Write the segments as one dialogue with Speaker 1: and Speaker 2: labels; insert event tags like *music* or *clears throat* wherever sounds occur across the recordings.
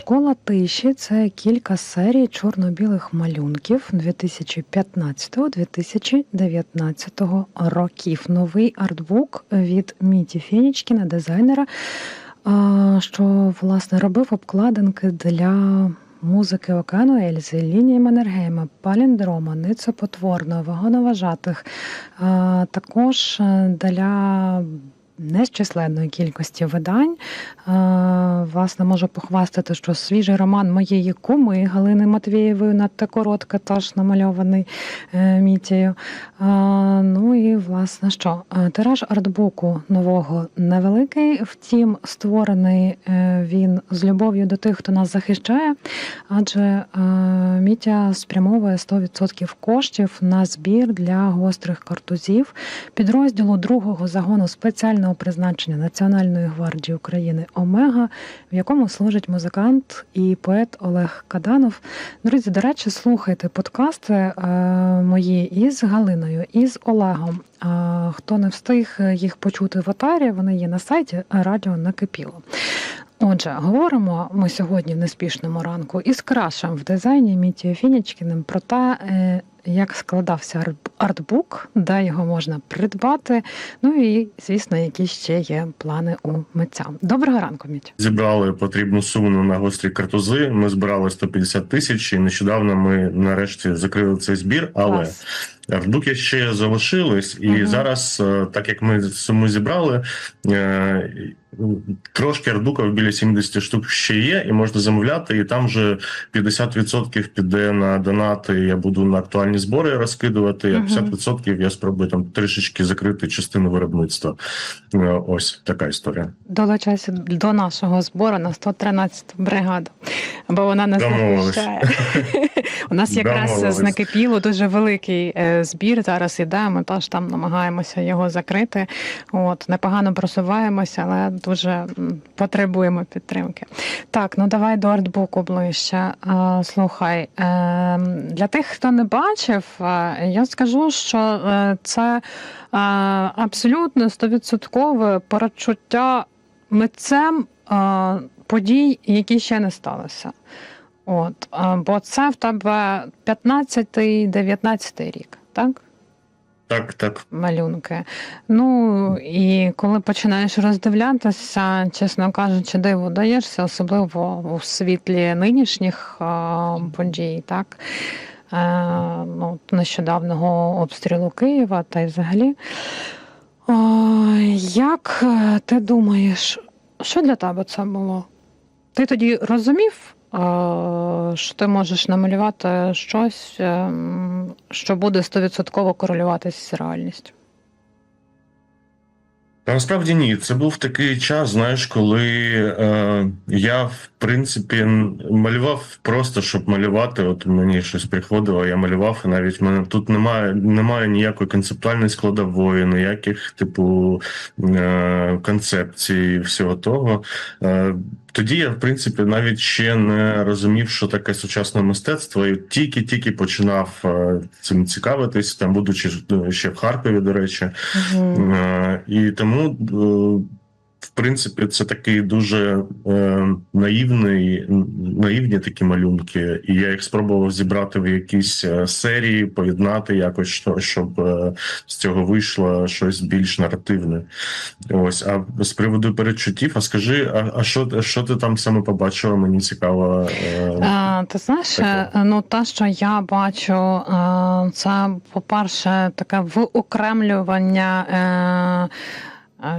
Speaker 1: Школа тиші це кілька серій чорно-білих малюнків 2015-2019 років. Новий артбук від Міті Фінічкіна, дизайнера, що власне робив обкладинки для. Музики Океану Ельзи, лінії Маннергейма, Паліндрома, Ницепотворно, Вагоноважатих, також е, для незчисленної кількості видань. Е, Власне, можу похвастати, що свіжий роман моєї куми Галини Матвієвої надто коротка, теж намальований е, мітією. Е, Ну і власне що? Тираж артбуку нового невеликий, втім, створений він з любов'ю до тих, хто нас захищає, адже Мітя спрямовує 100% коштів на збір для гострих картузів підрозділу другого загону спеціального призначення Національної гвардії України Омега, в якому служить музикант і поет Олег Каданов. Друзі, до речі, слухайте подкасти е, мої із Галиною, із Олегом. Хто не встиг їх почути в атарі, вони є на сайті Радіо Накипіло. Отже, говоримо ми сьогодні в неспішному ранку із крашем в дизайні Мітією Фінічкіним про те, е, як складався арт- артбук, де його можна придбати. Ну і, звісно, які ще є плани у митця. Доброго ранку, Міть.
Speaker 2: Зібрали потрібну суму на гострі картузи. Ми збирали 150 тисяч, і нещодавно ми нарешті закрили цей збір. Але
Speaker 1: Клас.
Speaker 2: Артбуки ще залишились, і
Speaker 1: Мгм.
Speaker 2: зараз, е, так як ми суму зібрали, е, трошки артбуків біля 70 штук ще є, і можна замовляти. І там вже 50% піде на донати. Я буду на актуальні збори розкидувати. А 50% я спробую там трішечки закрити частину виробництва. Е, Ось така історія.
Speaker 1: Долучайся до нашого збору на 113 бригаду, бо вона
Speaker 2: Домовились.
Speaker 1: захищає. *laughs* У нас якраз накипіло дуже великий збір. Зараз іде. Ми теж там намагаємося його закрити. От непогано просуваємося, але дуже потребуємо підтримки. Так, ну давай до артбуку ближче. Слухай, е, для тих, хто не бачив, е, я скажу, що е, це абсолютно стовідсоткове перечуття митцем подій, які ще не сталися. От, бо це в тебе 15-19 рік, так?
Speaker 2: Так, так.
Speaker 1: Малюнки. Ну і коли починаєш роздивлятися, чесно кажучи, диву даєшся, особливо у світлі нинішніх е, подій, так? Е, ну, нещодавнього обстрілу Києва та й взагалі. О, як е, ти думаєш, що для тебе це було? Ти тоді розумів, що ти можеш намалювати щось, ем, що буде стовідсотково корелюватися з реальністю?
Speaker 2: Насправді ні. Це був такий час, знаєш, коли е, я в принципі малював просто, щоб малювати. От мені щось приходило, я малював, і навіть мене тут немає, немає ніякої концептуальної складової, ніяких типу е, концепцій, всього того. Е, тоді я, в принципі, навіть ще не розумів, що таке сучасне мистецтво, і тільки-тільки починав е, цим цікавитись, там, будучи е, ще в Харкові, до речі. Е, І тому, в принципі, це такий дуже е, наївний, наївні такі малюнки, і я їх спробував зібрати в якісь е, серії, поєднати якось, що- щоб е, з цього вийшло щось більш наративне. Ось, а з приводу передчуттів, а скажи, а, а що, що ти там саме побачила? Мені цікаво. е,
Speaker 1: А, ти знаєш,
Speaker 2: таке.
Speaker 1: е, ну те, що я бачу, е, це, по-перше, таке виокремлювання е, е,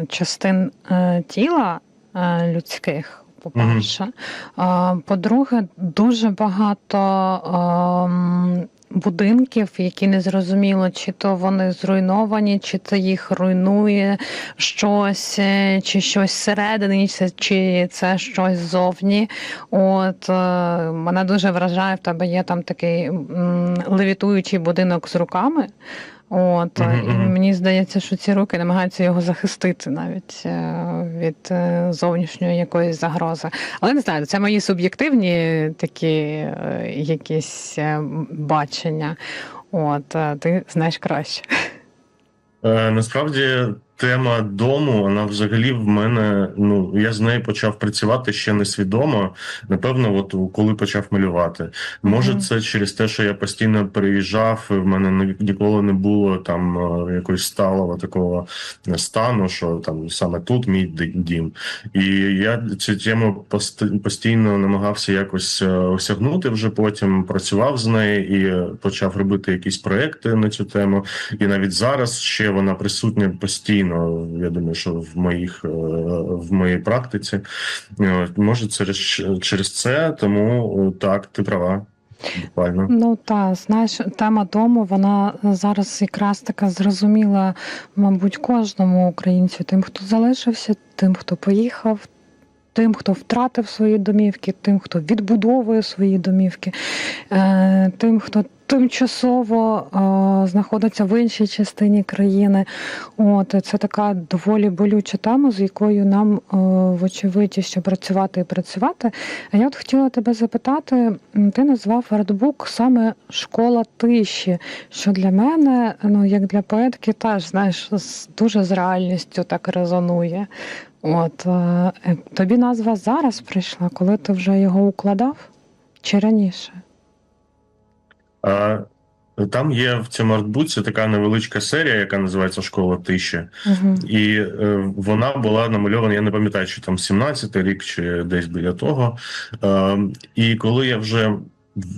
Speaker 1: частин е, тіла е, людських. По-перше, А, по-друге, дуже багато будинків, які не зрозуміло, чи то вони зруйновані, чи то їх руйнує щось, е, чи щось всередині, чи- це щось ззовні. От е, мене дуже вражає, в тебе є там такий левітуючий будинок з руками. От
Speaker 2: Мгм,
Speaker 1: і мені здається, що ці руки намагаються його захистити навіть е, від е, зовнішньої якоїсь загрози. Але не знаю, це мої суб'єктивні такі е, якісь бачення. От ти знаєш краще.
Speaker 2: Е, насправді тема дому, вона взагалі в мене. Ну я з нею почав працювати ще несвідомо. Напевно, от коли почав малювати. Може,
Speaker 1: Мгм.
Speaker 2: це через те, що я постійно переїжджав, і в мене ні- ніколи не було там е, якогось сталого такого стану, що там саме тут мій дім. І я цю тему пост- постійно намагався якось е, осягнути вже потім, працював з нею і почав робити якісь проекти на цю тему. І навіть зараз ще вона присутня постійно. Я думаю, що в моїх е, в моїй практиці. Е, Може, через, через це, тому е, так, ти права. Буквально.
Speaker 1: Ну та знаєш, тема дому вона зараз якраз така зрозуміла, мабуть, кожному українцю, тим, хто залишився, тим, хто поїхав. Тим, хто втратив свої домівки, тим, хто відбудовує свої домівки, е, тим, хто тимчасово е, знаходиться в іншій частині країни. От це така доволі болюча тема, з якою нам, е, вочевидь, ще працювати і працювати. А я от хотіла тебе запитати: ти назвав артбук саме школа тиші, що для мене, ну як для поетки, теж знаєш, дуже з реальністю так резонує. От е, е, тобі назва зараз прийшла, коли ти вже його укладав? Чи раніше?
Speaker 2: А, там є в цьому артбуці така невеличка серія, яка називається Школа тиші.
Speaker 1: Угу.
Speaker 2: І е, вона була намальована, я не пам'ятаю, чи там 17-й рік, чи десь біля того. Е, і коли я вже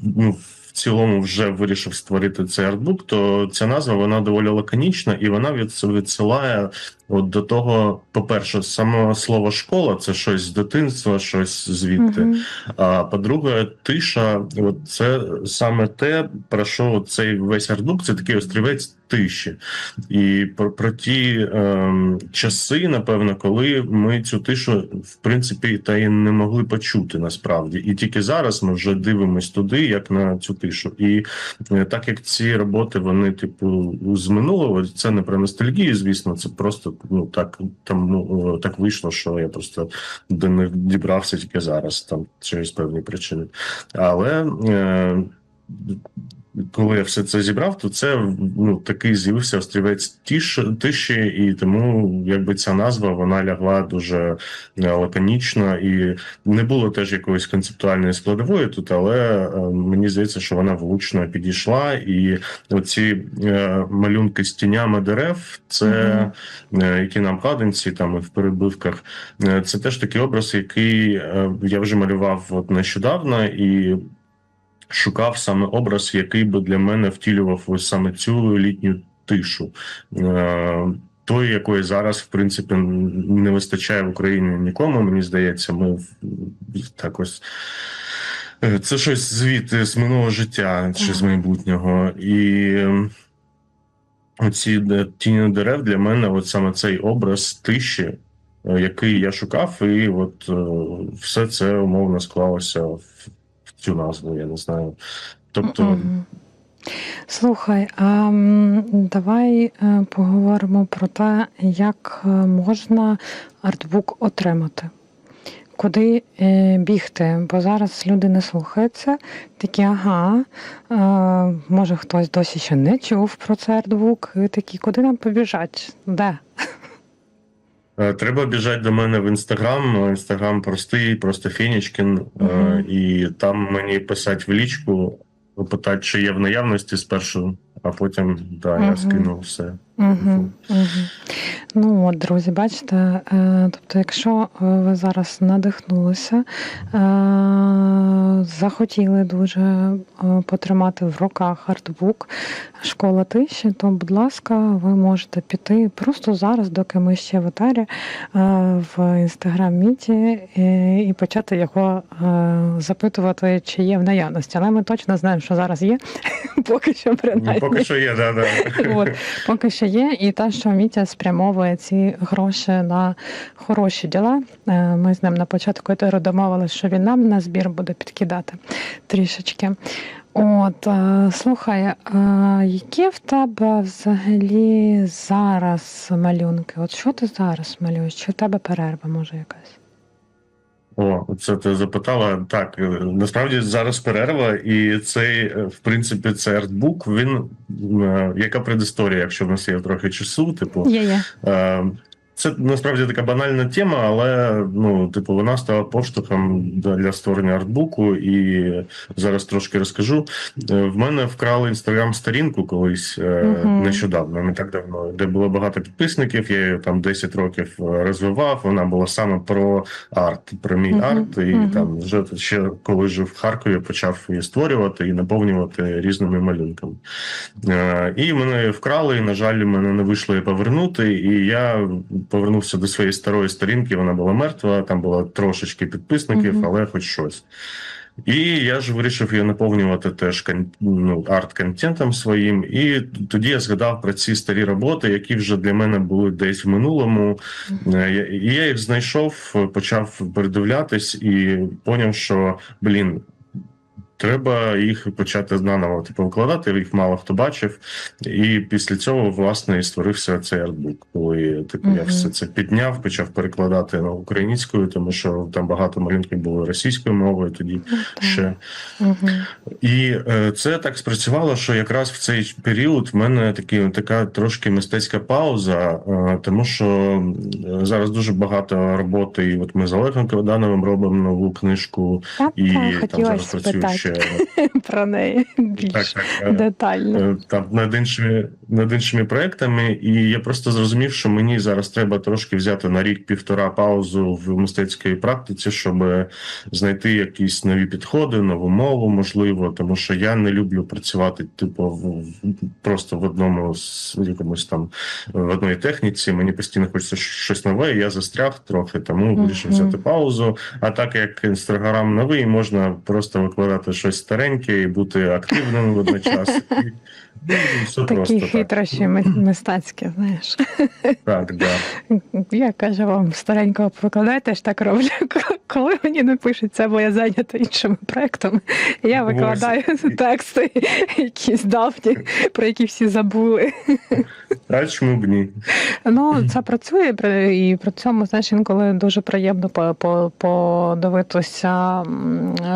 Speaker 2: ну, цілому вже вирішив створити цей артбук, то ця назва вона доволі лаконічна, і вона відсилає от до того, по-перше, саме слово школа це щось з дитинства, щось звідти.
Speaker 1: Угу.
Speaker 2: А по-друге, тиша, от це саме те, про що цей весь артбук, це такий острівець тиші. І про, про ті ем, часи, напевно, коли ми цю тишу, в принципі, та й не могли почути насправді. І тільки зараз ми вже дивимось туди, як на цю тишу. І е, так як ці роботи, вони, типу, з минулого, це не про ностальгію, звісно, це просто ну так там ну, так вийшло, що я просто до них дібрався тільки зараз, там через певні причини. Але е, коли я все це зібрав, то це ну такий з'явився острівець тиш, тиші, і тому якби ця назва вона лягла дуже е, лаконічно і не було теж якоїсь концептуальної складової тут, але е, мені здається, що вона влучно підійшла. І оці е, малюнки з тінями дерев, це е, які на обкладинці, там і в перебивках. Е, Це теж такий образ, який е, я вже малював от нещодавно і шукав саме образ, який би для мене втілював ось саме цю літню тишу. Е, Тої, якої зараз, в принципі, не вистачає в Україні нікому, мені здається, ми так ось. е, Це щось звідти з минулого життя чи з майбутнього. І е, оці тіні дерев для мене, от саме цей образ тиші, е, який я шукав, і от все це умовно склалося в цю назву, я не знаю. Тобто,
Speaker 1: Мгм. Слухай, а давай е, поговоримо про те, як е, можна артбук отримати. Куди е, бігти? Бо зараз люди не слухаються, такі, ага, може хтось досі ще не чув про цей артбук, такі, куди нам побіжать? Де?
Speaker 2: Е, Треба біжати до мене в інстаграм. Інстаграм простий, просто Фенічкін. Е,
Speaker 1: Мгм.
Speaker 2: І там мені писати в лічку, питати, чи є в наявності спершу, а потім да, я скину все.
Speaker 1: Угу, угу. Ну от, друзі, бачите, е, тобто, якщо е, ви зараз надихнулися, е, захотіли дуже потримати в руках артбук школа тиші, то, будь ласка, ви можете піти просто зараз, доки ми ще в етері, в інстаграм Міті і, почати його запитувати, чи є в наявності. Але ми точно знаємо, що зараз є, *laughs* поки що принаймні.
Speaker 2: Поки що є, да, да. *laughs*
Speaker 1: От, поки що є, і те, що Мітя спрямовує ці гроші на хороші діла. Е, Ми з ним на початку домовилися, що він нам на збір буде підкидати трішечки. От, е, слухай, е, які в тебе взагалі зараз малюнки? От що ти зараз малюєш? Чи в тебе перерва може якась?
Speaker 2: О, це ти запитала. Так, е, насправді зараз перерва, і цей, е, в принципі, цей артбук, він е, яка предісторія, якщо в нас є трохи часу, типу.
Speaker 1: Є, є.
Speaker 2: Це насправді така банальна тема, але ну, типу, вона стала поштовхом для створення артбуку, і зараз трошки розкажу. Е, В мене вкрали інстаграм-сторінку колись
Speaker 1: Мгм.
Speaker 2: нещодавно, не так давно, де було багато підписників. Я її там 10 років е, розвивав. Вона була саме про арт, про мій
Speaker 1: Мгм.
Speaker 2: арт. І
Speaker 1: Мгм.
Speaker 2: там вже ще коли жив в Харкові, почав її створювати і наповнювати різними малюнками. І мене вкрали, і, на жаль, мене не вийшло її повернути. І я повернувся до своєї старої сторінки. Вона була мертва, там було трошечки підписників,
Speaker 1: Мгм.
Speaker 2: але хоч щось. І я ж вирішив її наповнювати теж ну, арт-контентом своїм. І тоді я згадав про ці старі роботи, які вже для мене були десь в минулому. Е, я- І я їх знайшов, почав передивлятись і поняв, що блін. Треба їх почати наново типу, викладати, їх мало хто бачив. І після цього, власне, і створився цей артбук. Коли типу, я все це підняв, почав перекладати на українською, тому що там багато малюнків було російською мовою тоді ще.
Speaker 1: Угу.
Speaker 2: І е, це так спрацювало, що якраз в цей період в мене такі, така трошки мистецька пауза, е, тому що зараз дуже багато роботи. І от ми з Олегом Кавдановим робимо нову книжку,
Speaker 1: Та,
Speaker 2: і
Speaker 1: та,
Speaker 2: там зараз
Speaker 1: спитати
Speaker 2: ще
Speaker 1: про неї більш
Speaker 2: так, так,
Speaker 1: детально.
Speaker 2: е, там над іншими над іншими проектами. І я просто зрозумів, що мені зараз треба трошки взяти на рік-півтора паузу в мистецькій практиці, щоб знайти якісь нові підходи, нову мову, можливо, тому що я не люблю працювати, типу, в, просто в одному з якомусь там в одній техніці. Мені постійно хочеться щось нове. і Я застряг трохи, тому вирішив
Speaker 1: Мгм.
Speaker 2: взяти паузу. А так як інстаграм новий, можна просто викладати щось стареньке і бути активним водночас. *laughs* Ну, все
Speaker 1: Такі хитрощі ми- мистецькі, знаєш.
Speaker 2: Так, да.
Speaker 1: Я кажу вам, старенького викладайте, ж так роблю. *laughs* Коли мені не пишуть це, бо я зайнята іншими проектами. Я
Speaker 2: Ось.
Speaker 1: викладаю тексти, якісь давні, про які всі забули.
Speaker 2: А чому б ні?
Speaker 1: Ну, це працює і при цьому, знаєш, інколи дуже приємно по- по- подивитися,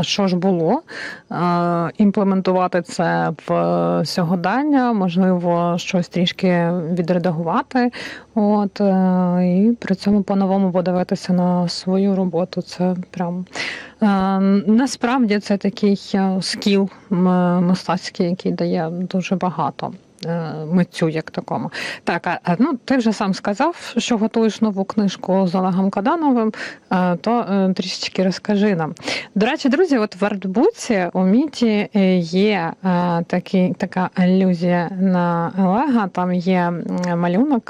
Speaker 1: що ж було, імплементувати це в сьогодення, можливо, щось трішки відредагувати. От, е, і при цьому по-новому подивитися на свою роботу. Це прям е, насправді це такий е, скіл мистецький, який дає дуже багато. Е, Митцю як такому. Так, а ну ти вже сам сказав, що готуєш нову книжку з Олегом Кадановим, е, то е, трішечки розкажи нам. До речі, друзі, от в артбуці у Міті є такий, така алюзія на Олега. Там є малюнок,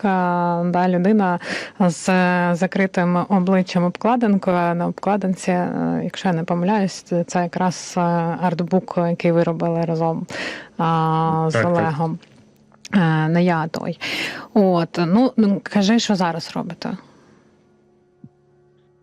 Speaker 1: да, людина з закритим обличчям обкладинкою. На обкладинці, якщо я не помиляюсь, це якраз артбук, який ви робили разом з
Speaker 2: Так, так.
Speaker 1: Олегом. Е, Не я а той. От, ну, ну кажи, що зараз робите.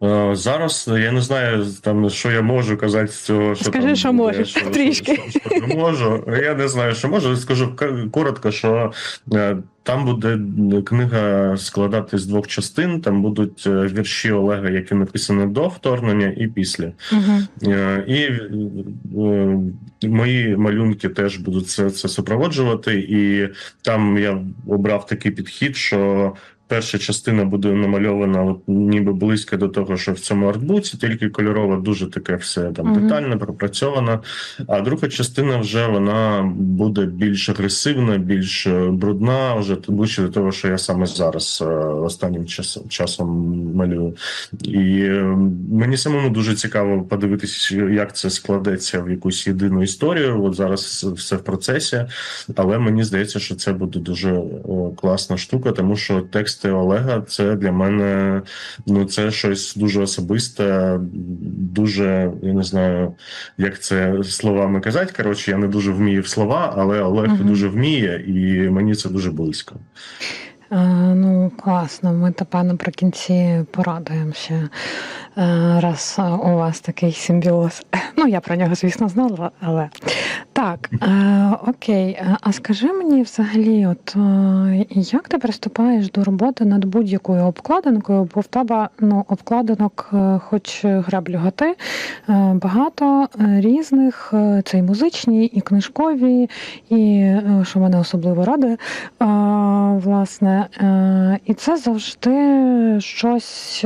Speaker 2: Е, Зараз я не знаю там, що я можу казати з цього. Що
Speaker 1: Скажи,
Speaker 2: там
Speaker 1: що можеш,
Speaker 2: що,
Speaker 1: трішки.
Speaker 2: Що, що, що можу. Я не знаю, що можу. Скажу коротко, що е, там буде книга складати з двох частин. Там будуть е, вірші Олега, які написані до вторгнення, і після.
Speaker 1: Угу.
Speaker 2: Е, І е, мої малюнки теж будуть це, це супроводжувати. І там я обрав такий підхід, що перша частина буде намальована ніби близько до того, що в цьому артбуці, тільки кольорово дуже таке все там
Speaker 1: Мгм.
Speaker 2: детально, пропрацьовано. А друга частина вже вона буде більш агресивна, більш е, брудна, вже ближче до того, що я саме зараз е, останнім часом, часом малюю. І е, мені самому дуже цікаво подивитися, як це складеться в якусь єдину історію. От зараз все в процесі, але мені здається, що це буде дуже класна штука, тому що тексти Олега це для мене ну це щось дуже особисте, дуже я не знаю, як це словами казати. Коротше, я не дуже вмію в слова, але Олег
Speaker 1: Мгм.
Speaker 2: дуже вміє, і мені це дуже близько.
Speaker 1: Е, ну, класно. Ми тепер наприкінці порадуємо ще е, раз у вас такий симбіоз. Ну, я про нього, звісно, знала, але так, е, окей. Е, А скажи мені взагалі, от е, як ти приступаєш до роботи над будь-якою обкладинкою, бо в тебе ну, обкладинок, е, хоч граблю готи, е, багато різних, це і музичні, і книжкові, і що мене особливо радує, власне, і це завжди щось,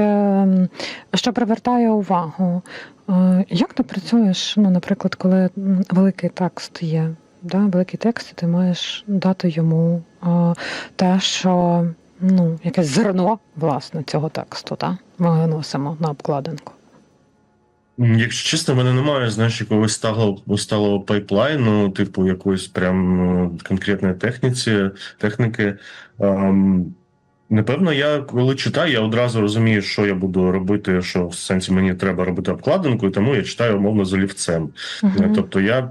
Speaker 1: що привертає увагу. Е, Як ти працюєш, ну, наприклад, коли великий текст є, да, великий текст, ти маєш дати йому е, те, що ну, якесь зерно власне цього тексту, да, ми виносимо на обкладинку.
Speaker 2: Якщо чесно, в мене немає, знаєш, якогось сталого, сталого пайплайну, типу якоїсь прям е, конкретної техніці, техніки. Ем, Напевно, я коли читаю, я одразу розумію, що я буду робити, що в сенсі мені треба робити обкладинку, і тому я читаю умовно з олівцем.
Speaker 1: Мгм.
Speaker 2: Тобто я.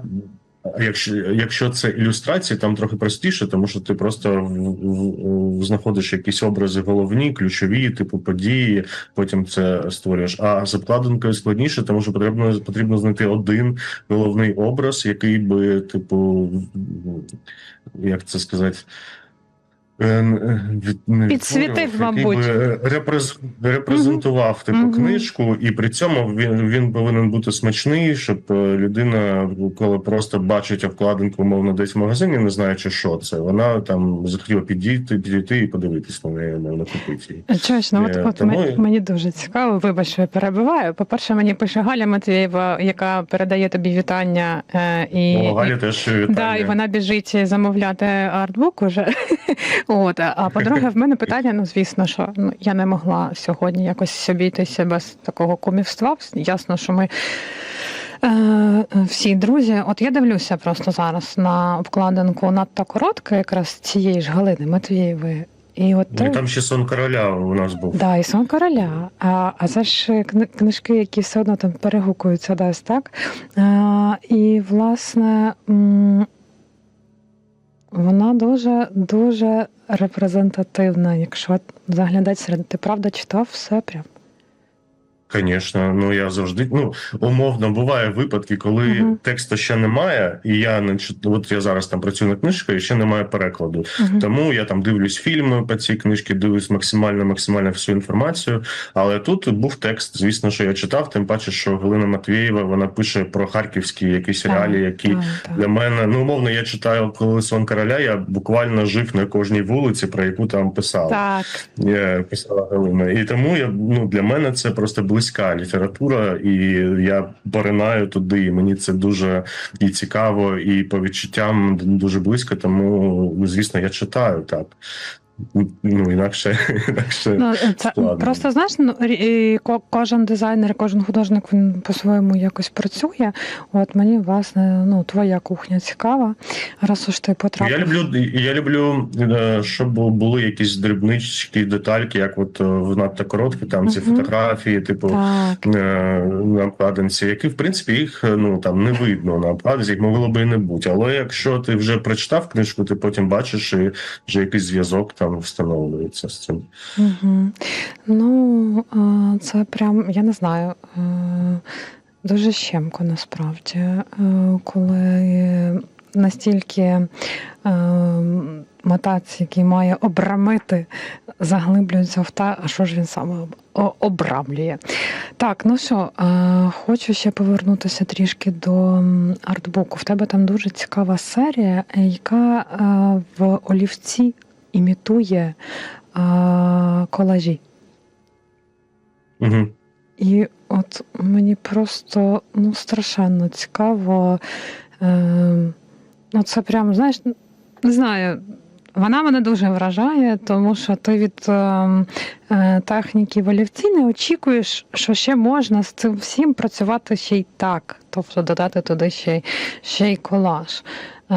Speaker 2: Якщо, якщо це ілюстрації, там трохи простіше, тому що ти просто в, в, в- знаходиш якісь образи головні, ключові, типу події, потім це створюєш. А з обкладинкою складніше, тому що потрібно потрібно знайти один головний образ, який би, типу, як це сказати. Е, е,
Speaker 1: Підсвітив, мабуть.
Speaker 2: репрез- репрезентував типу
Speaker 1: Мгм.
Speaker 2: книжку, і при цьому він, він повинен бути смачний, щоб е, людина, коли просто бачить обкладинку, умовно, десь в магазині, не знаючи, що це, вона там захотіла підійти, підійти і подивитись на неї, мовно, купити її.
Speaker 1: Чогось, ну от, от
Speaker 2: тому
Speaker 1: мені, мені дуже цікаво, вибач, що я перебиваю. По-перше, мені пише Галя Матвієва, яка передає тобі вітання. І,
Speaker 2: О, Галі теж вітання.
Speaker 1: Да, і вона біжить замовляти артбук уже. От, а по-друге, в мене питання: ну звісно, що ну, я не могла сьогодні якось обійтися без такого кумівства. Ясно, що ми. Е, всі друзі, от я дивлюся просто зараз на обкладинку надто коротка, якраз цієї ж Галини Матвієвої. І от
Speaker 2: Ну, там ще сон короля у нас був.
Speaker 1: Да, і сон короля. А, а це ж книжки, які все одно там перегукуються десь, так? А, і, власне, вона дуже дуже репрезентативна. Якщо заглядати серед, ти правда читав все прям.
Speaker 2: Звісно, ну я завжди ну умовно буває випадки, коли
Speaker 1: Мгм.
Speaker 2: тексту ще немає, і я не от я зараз там працюю над книжкою, і ще немає перекладу.
Speaker 1: Мгм.
Speaker 2: Тому я там дивлюсь фільми по цій книжці, дивлюсь максимально максимально всю інформацію. Але тут був текст, звісно, що я читав. Тим паче, що Галина Матвієва вона пише про харківські якісь реалії, які
Speaker 1: Так, так.
Speaker 2: для мене ну умовно я читаю коли сон короля. Я буквально жив на кожній вулиці, про яку там писав.
Speaker 1: Так.
Speaker 2: Я писала Галина. І тому я ну для мене це просто близька література, і я поринаю туди. І мені це дуже і цікаво, і по відчуттям дуже близько. Тому ну, звісно, я читаю так. Ну інакше, *laughs* інакше
Speaker 1: Ну, це
Speaker 2: складно.
Speaker 1: просто знаєш, ну і кожен дизайнер, кожен художник він по-своєму якось працює. От мені, власне, ну, твоя кухня цікава, раз уж ти потрапив.
Speaker 2: Я люблю, я люблю, е, щоб були якісь дрібнички, детальки, як от е, в надто короткі, там ці
Speaker 1: Мгм.
Speaker 2: фотографії, типу.
Speaker 1: Так.
Speaker 2: е, на обкладинці, які в принципі їх е, ну там не видно на обкладинці, їх могло би і не бути. Але якщо ти вже прочитав книжку, ти потім бачиш і вже якийсь зв'язок там встановлюється з цим.
Speaker 1: Угу. Ну, е, це прям, я не знаю, е, дуже щемко насправді, е, коли настільки е, який має обрамити, заглиблюється в те, а що ж він саме обрамлює. Так, ну що, хочу ще повернутися трішки до артбуку. В тебе там дуже цікава серія, яка в олівці імітує а, колажі.
Speaker 2: Угу.
Speaker 1: І от мені просто ну, страшенно цікаво. Е, ну, це прям, знаєш, не знаю. Вона мене дуже вражає, тому що ти від е, е, техніки волівці не очікуєш, що ще можна з цим всім працювати ще й так, тобто додати туди ще, й- ще й колаж. Е,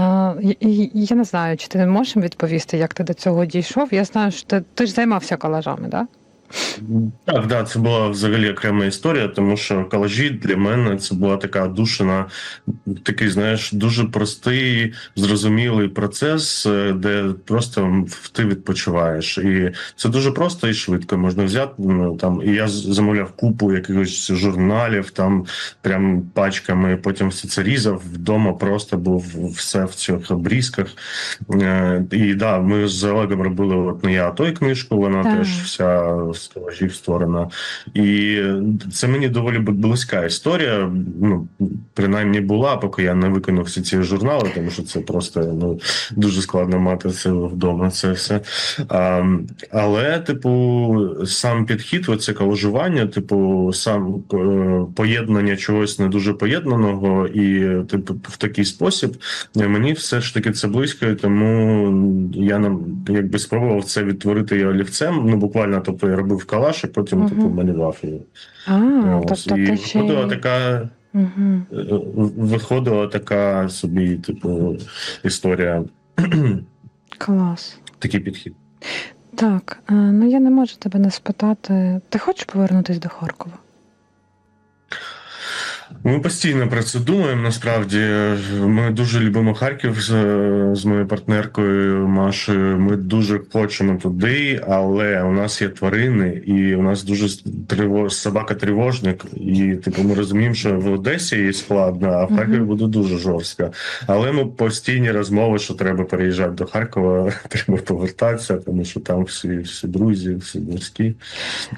Speaker 1: я не знаю, чи ти можеш відповісти, як ти до цього дійшов. Я знаю, що ти, ти ж займався колажами, так? Да?
Speaker 2: Так, да, це була взагалі окрема історія, тому що колажі для мене це була така душина, такий, знаєш, дуже простий, зрозумілий процес, е, де просто ти відпочиваєш. І це дуже просто і швидко можна взяти. Ну, там, і я замовляв купу якихось журналів, там прям пачками, потім все це різав. Вдома просто був все в цих обрізках. Е, І да, ми з Олегом робили от не я, а той книжку, вона
Speaker 1: Так.
Speaker 2: теж вся з колажів створена. І це мені доволі близька історія. Ну, принаймні була, поки я не виконав всі ці журнали, тому що це просто ну, дуже складно мати це вдома. Це все. А, але, типу, сам підхід, оце колажування, типу, сам е, поєднання чогось не дуже поєднаного, і типу, в такий спосіб е, мені все ж таки це близько, тому я нам якби спробував це відтворити олівцем. Ну буквально, тобто я робив калаш, і потім типу малював її.
Speaker 1: Тобто
Speaker 2: і виходила така, е, виходила така собі, типу, історія. *clears throat*
Speaker 1: Клас.
Speaker 2: Такий підхід.
Speaker 1: Так, е, ну я не можу тебе не спитати. Ти хочеш повернутися до Харкова?
Speaker 2: Ми постійно про це думаємо. Насправді ми дуже любимо Харків з, з моєю партнеркою Машею. Ми дуже хочемо туди, але у нас є тварини, і у нас дуже тривож, собака тривожник. І типу, ми розуміємо, що в Одесі їй складно, а в Харкові буде дуже жорстко. Але ми постійні розмови, що треба переїжджати до Харкова, *laughs* треба повертатися, тому що там всі, всі друзі, всі близькі.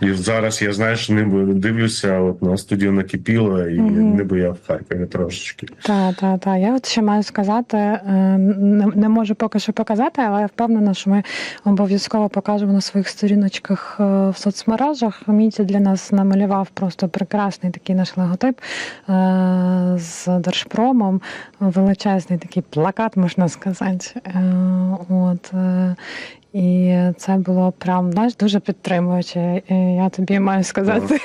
Speaker 2: І зараз я знаєш, ниби дивлюся от на студію накипіло, і Ниби я в Харкові трошечки.
Speaker 1: Так, так, так. Я от ще маю сказати, е, не, не можу поки що показати, але я впевнена, що ми обов'язково покажемо на своїх сторіночках е, в соцмережах. Міті для нас намалював просто прекрасний такий наш логотип е, з Держпромом, величезний такий плакат, можна сказати. От, і це було прям знаєш, дуже підтримуюче. І я тобі маю сказати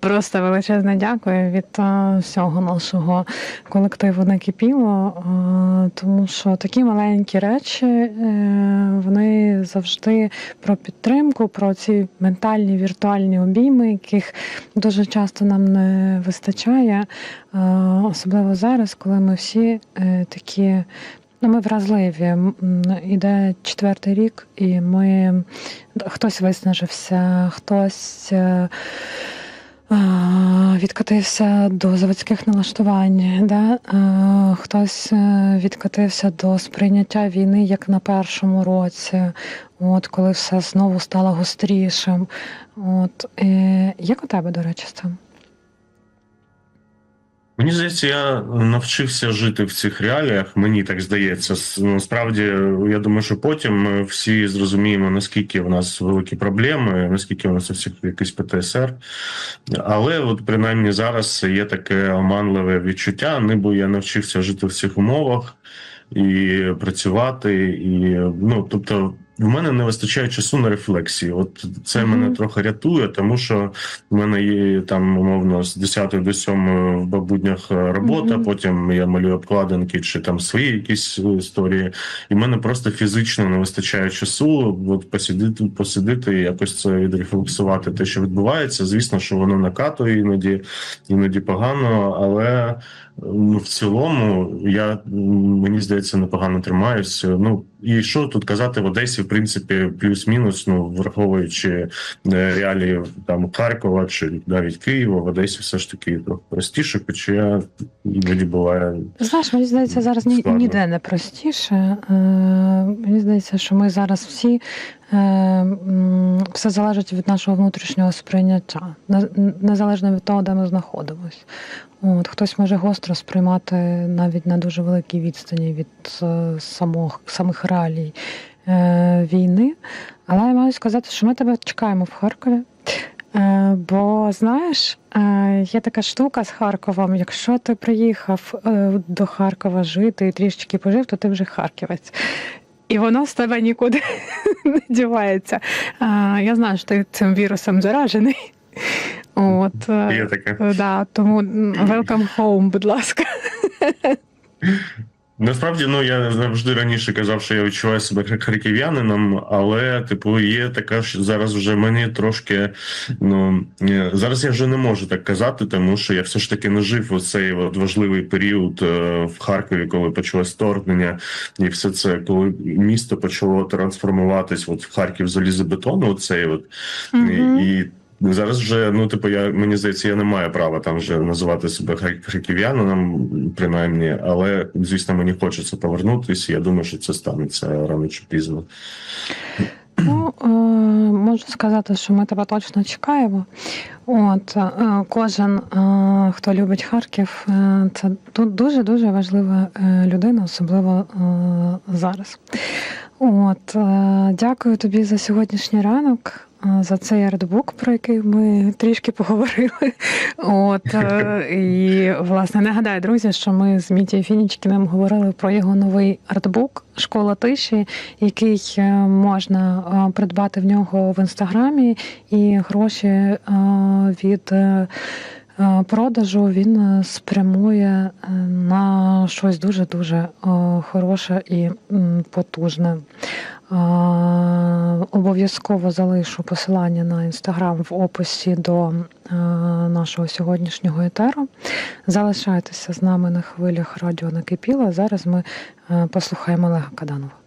Speaker 1: просто величезне дякую від е, всього нашого колективу накипіло, е, тому що такі маленькі речі е, вони завжди про підтримку, про ці ментальні віртуальні обійми, яких дуже часто нам не вистачає, особливо зараз, коли ми всі такі. Ну, ми вразливі. Іде четвертий рік, і ми хтось виснажився, хтось е, відкотився до заводських налаштувань, да? хтось е, відкотився до сприйняття війни як на першому році, от коли все знову стало гострішим. От, як у тебе, до речі, з?
Speaker 2: Мені здається, я навчився жити в цих реаліях. Мені так здається. Насправді, я думаю, що потім ми всі зрозуміємо, наскільки в нас великі проблеми, наскільки у нас у всіх якийсь ПТСР. Але от принаймні зараз є таке оманливе відчуття, ніби я навчився жити в цих умовах і працювати. І ну, тобто, в мене не вистачає часу на рефлексії. От це
Speaker 1: Мгм.
Speaker 2: мене трохи рятує, тому що в мене є там умовно з 10 до 7 в бабуднях робота.
Speaker 1: Мгм.
Speaker 2: Потім я малюю обкладинки чи там свої якісь е, історії, і в мене просто фізично не вистачає часу. От посидіти, посидити і якось це відрефлексувати. Те, що відбувається. Звісно, що воно накатує іноді, іноді погано, але в цілому я мені здається непогано тримаюся. Ну і що тут казати в Одесі, в принципі, плюс-мінус, ну враховуючи е, реалії там Харкова чи навіть Києва, в Одесі все ж таки трохи простіше, хоча іноді буває.
Speaker 1: Знаєш, мені здається, зараз ні,
Speaker 2: Складно.
Speaker 1: ніде не простіше. Е, мені здається, що ми зараз всі все залежить від нашого внутрішнього сприйняття, незалежно від того, де ми знаходимося. От, хтось може гостро сприймати навіть на дуже великій відстані від е, самих, самих реалій е, війни. Але я маю сказати, що ми тебе чекаємо в Харкові. Е, Бо знаєш, е, є така штука з Харковом. Якщо ти приїхав е, до Харкова жити і трішечки пожив, то ти вже харківець. І воно з тебе нікуди *laughs* не дівається. А, Я знаю, що ти цим вірусом заражений. От, е,
Speaker 2: Є таке.
Speaker 1: да, тому welcome home, будь ласка. *laughs*
Speaker 2: Насправді, ну я завжди раніше казав, що я відчуваю себе харків'янином, але типу є така що зараз вже мені трошки. Ну е, зараз я вже не можу так казати, тому що я все ж таки не жив у цей от важливий період е, в Харкові, коли почалось вторгнення, і все це, коли місто почало трансформуватись, от в Харків залізобетону, оцей от і. і Зараз вже, ну типу, я мені здається, я не маю права там вже називати себе хар- харків'янином, принаймні, але звісно, мені хочеться повернутися. Я думаю, що це станеться рано чи пізно.
Speaker 1: Ну, е, можу сказати, що ми тебе точно чекаємо. От е, кожен, е, хто любить Харків, це тут дуже дуже важлива людина, особливо зараз. От, дякую тобі за сьогоднішній ранок. Е, За цей артбук, про який ми трішки поговорили. От е, і власне нагадаю, друзі, що ми з Мітією Фінічкіним говорили про його новий артбук Школа тиші, який е, можна придбати в нього в інстаграмі, і гроші від продажу він спрямує на щось дуже дуже хороше і потужне. Обов'язково залишу посилання на інстаграм в описі до е, нашого сьогоднішнього етеру. Залишайтеся з нами на хвилях радіо Накипіла. Зараз ми е, послухаємо Олега Каданова.